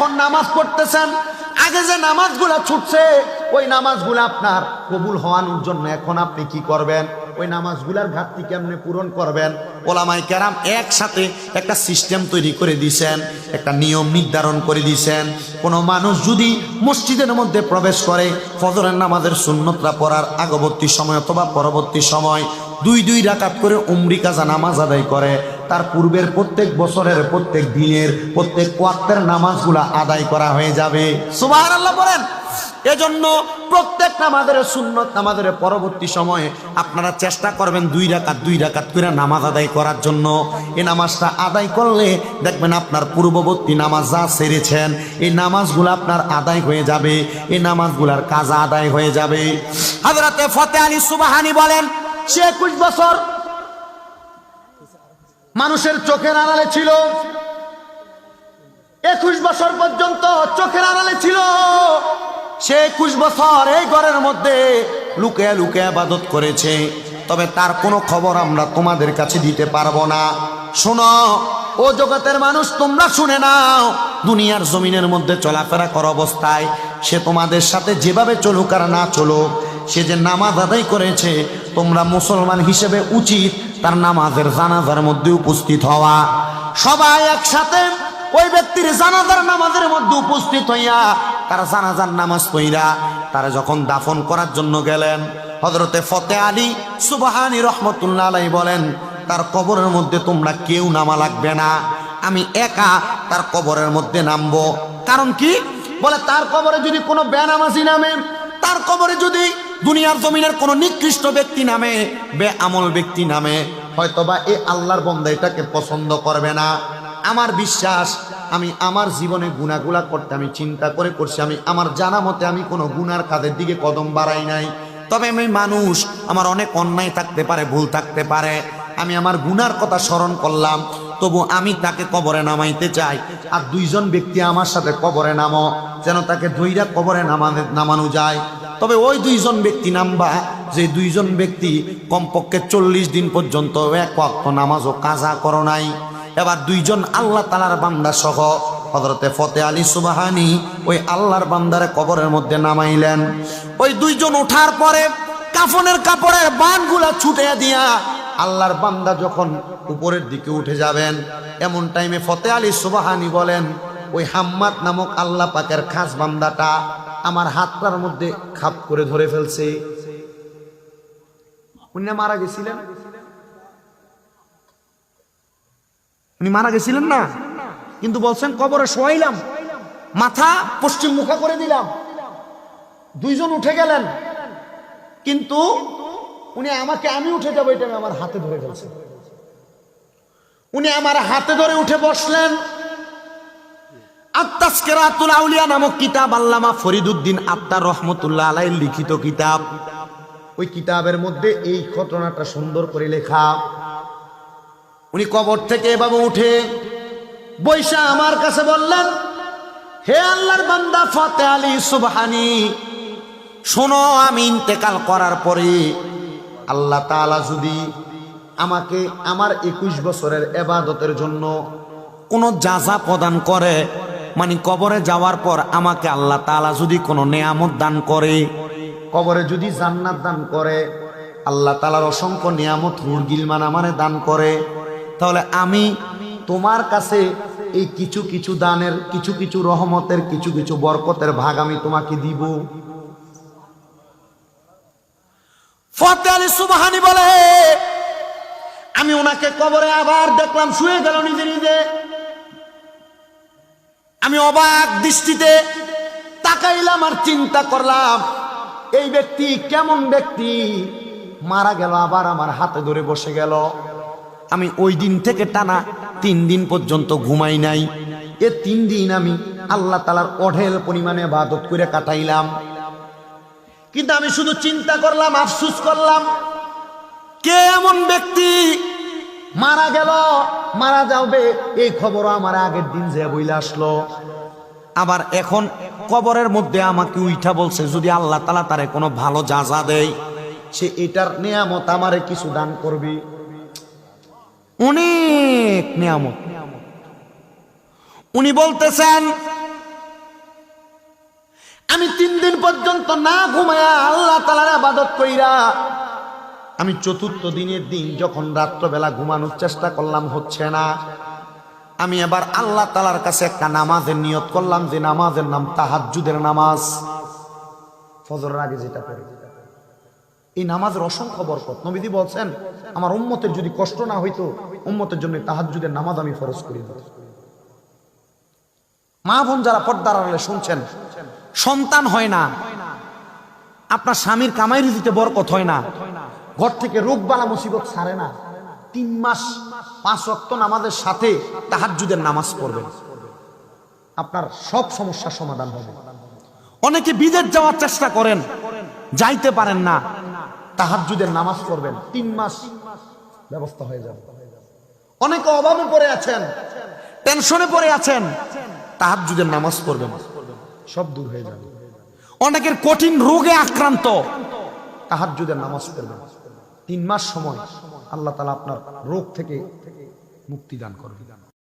এখন নামাজ পড়তেছেন, আগে যে নামাজগুলা ছুটছে, ওই নামাজগুলো আপনার কবুল হওয়ানোর জন্য এখন আপনি কি করবেন? ওই নামাজগুলার ঘাটতি কেমনে পূরণ করবেন? ওলামাই কেরাম একসাথে একটা সিস্টেম তৈরি করে দিয়েছেন, একটা নিয়ম নির্ধারণ করে দিয়েছেন। কোনো মানুষ যদি মসজিদের মধ্যে প্রবেশ করে, ফজরের নামাজের শূন্যতা পড়ার আগবর্তী সময় অথবা পরবর্তী সময়, দুই দুই রাকাত করে উমরি কাজা নামাজ আদায় করে তার পূর্বের প্রত্যেক বছরের প্রত্যেক দিনের প্রত্যেক কোয়াক্তের নামাজগুলা আদায় করা হয়ে যাবে। সুবাহ আল্লাহ বলেন। এজন্য প্রত্যেক নামাজের সুন্নত, নামাজের পরবর্তী সময়ে আপনারা চেষ্টা করবেন দুই রাকাত দুই রাকাত করে নামাজ আদায় করার জন্য। এই নামাজটা আদায় করলে দেখবেন আপনার পূর্ববর্তী নামাজ যা সেরেছেন, এই নামাজগুলো আপনার আদায় হয়ে যাবে, এই নামাজগুলার কাজ আদায় হয়ে যাবে। হাজরাতে ফতে আলী সুবাহানি বলেন, সে একুশ বছর মানুষের চোখের আড়ালে ছিল। একুশ বছর পর্যন্ত চোখের আড়ালে ছিল। সে একুশ বছর এই ঘরের মধ্যে লুকে লুকে আবাদত করেছে। তবে তার কোনো খবর আমরা তোমাদের কাছে দিতে পারব না। শোনো, ও জগতের মানুষ, তোমরা শুনে নাও, দুনিয়ার জমিনের মধ্যে চলাফেরা কর অবস্থায়। সে তোমাদের সাথে যেভাবে চলুক আর না চলুক, সে যে নামাজ আদায় করেছে, তোমরা মুসলমান হিসেবে উচিত তার নামাজের জানাজার মধ্যে উপস্থিত হওয়া। সবাই একসাথে ওই ব্যক্তির জানাজার নামাজের মধ্যে উপস্থিত হইয়া তার জানাজার নামাজ পইরা তারা যখন দাফন করার জন্য গেলেন হজরতে ফতে আলী সুবাহানি রহমতুল্লাহ আলাই বলেন, তার কবরের মধ্যে তোমরা কেউ নামা লাগবে না। আমি একা তার কবরের মধ্যে নামবো। কারণ কি? বলে, তার কবরে যদি কোনো বেনামাজি নামে, তার কবরে যদি দুনিয়ার জমিনের কোনো নিকৃষ্ট ব্যক্তি নামে বে আমল ব্যক্তি নামে, হয়তোবা এ আল্লাহর বন্দা এটাকে পছন্দ করবে না। আমার বিশ্বাস, আমি আমার জীবনে গুণাগুলা করতে আমি চিন্তা করে করছি, আমি আমার জানা মতে আমি কোনো গুনার কাজের দিকে কদম বাড়াই নাই। তবে আমি মানুষ, আমার অনেক অন্যায় থাকতে পারে, ভুল থাকতে পারে। আমি আমার গুনার কথা স্মরণ করলাম, তবু আমি তাকে কবরে নামাইতে চাই। আর দুইজন ব্যক্তি আমার সাথে কবরে নামো, যেন তাকে দইরা কবরে নামানো যায়। তবে ওই দুইজন ব্যক্তি নামবা, যে দুইজন ব্যক্তি কমপক্ষে চল্লিশ দিন পর্যন্ত এক ওয়াক্ত নামাজও কাজা করো নাই। এবার দুইজন আল্লাহ তালার বান্দা সহ হজরতে ফতে আলী সুবাহানি ওই আল্লাহর বান্দারে কবরের মধ্যে নামাইলেন। ওই দুইজন ওঠার পরে কাফনের কাপড়ের বানগুলা ছুটে দিয়া আল্লাহর বান্দা যখন উপরের দিকে উঠে যাবেন, এমন টাইমে ফতে আলী সুবাহানি বলেন, ওই হাম্মাদ নামক আল্লাহ পাকের খাস বান্দাটা আমার হাতটার মধ্যে খাপ করে ধরে ফেলছে। উনি মারা গেছিলেন। উনি মারা গেছিলেন না? কিন্তু বলছেন কবরে শোয়াইলাম। মাথা পশ্চিম মুখা করে দিলাম। দুইজন উঠে গেলেন। কিন্তু উনি আমাকে আমি উঠে যাব এটা আমি আমার হাতে ধরে ফেলছে। উনি আমার হাতে ধরে উঠে বসলেন। আত্মাসকেরাতুল আউলিয়া নামক কিতাব আল্লামা ফরিদুদ্দিন আত্মার রহমতুল্লাহ আলাই লিখিত কিতাব। ওই কিতাবের মধ্যে এই ঘটনাটা সুন্দর করে লেখা। উনি কবর থেকে এভাবে উঠে বৈশা আমার কাছে বললেন, হে আল্লাহর বান্দা, ফতে আলী সুবহানি, শোনো, আমি ইন্তেকাল করার পরে আল্লাহ তাআলা যদি আমাকে আমার একুশ বছরের এবাদতের জন্য কোনো যাজা প্রদান করে মানে কবরে যাওয়ার পর আমাকে আল্লাহ তালা যদি কোনো নেয়ামত দান করে কবরে যদি জান্নাত দান করে আল্লাহ তালার অসংখ্য নিয়ামত হুরগিলমান আমারে দান করে তাহলে আমি তোমার কাছে এই কিছু কিছু দানের কিছু কিছু রহমতের কিছু কিছু বরকতের ভাগ আমি তোমাকে দিব। ফতে আলী সুবাহানি বলে আমি ওনাকে কবরে আবার দেখলাম শুয়ে গেল নিজে নিজে। আমি অবাক দৃষ্টিতে তাকাইলাম আর চিন্তা করলাম, এই ব্যক্তি কেমন ব্যক্তি? মারা গেল, আবার আমার হাতে ধরে বসে গেল। আমি ওই দিন থেকে টানা তিন দিন পর্যন্ত ঘুমাই নাই। এ তিন দিন আমি আল্লাহ তালার অঢেল পরিমাণে বাদত করে কাটাইলাম। কিন্তু আমি শুধু চিন্তা করলাম, আফসুস করলাম কে এমন ব্যক্তি? মারা গেল মারা যাবে। এই খবর আমার আগের দিন যে বইলে আসলো। আবার এখন কবরের মধ্যে আমাকে উইঠা বলছে, যদি আল্লাহ তালা তারে কোনো ভালো যাজা দেয়, সে এটার নিয়ামত আমারে কিছু দান করবি। অনেক নিয়ামত। উনি বলতেছেন, আমি তিন দিন পর্যন্ত না ঘুমায়া আল্লাহ তালার আবাদত কইরা আমি চতুর্থ দিনের দিন যখন রাত্রবেলা ঘুমানোর চেষ্টা করলাম, হচ্ছে না। আমি এবার আল্লাহ তালার কাছে একটা নামাজের নিয়ত করলাম, যে নামাজের নাম তাহাজ্জুদের নামাজ। ফজরের আগে যেটা পড়ে। এই নামাজের অসংখ্য বরকত। নবীদি বলছেন, আমার উম্মতের যদি কষ্ট না হইতো, উম্মতের জন্য তাহাজ্জুদের নামাজ আমি ফরজ করি মা বোন যারা পর্দার আড়ালে শুনছেন, সন্তান হয় না। আপনার স্বামীর কামাই রুজিতে বরকত হয় না। ঘর থেকে রোগ বালা মুসিবত ছাড়ে না। তিন মাস, পাঁচ অক্ত নামাজের সাথে তাহাজ্জুদের নামাজ পড়বেন। আপনার সব সমস্যার সমাধান হবে। অনেকে বিদেশ যাওয়ার চেষ্টা করেন, যাইতে পারেন না। তাহাজ্জুদের নামাজ পড়বেন। তিন মাস ব্যবস্থা হয়ে যাবে। অনেকে অভাবে পড়ে আছেন, টেনশনে পড়ে আছেন। তাহাজ্জুদের নামাজ পড়বেন। সব দূর হয়ে যাবে। অনেকের কঠিন রোগে আক্রান্ত, তাহাজ্জুদের নামাজ পড়বেন। তিন মাস সময় আল্লাহ তালা আপনার রোগ থেকে মুক্তি দান করবেন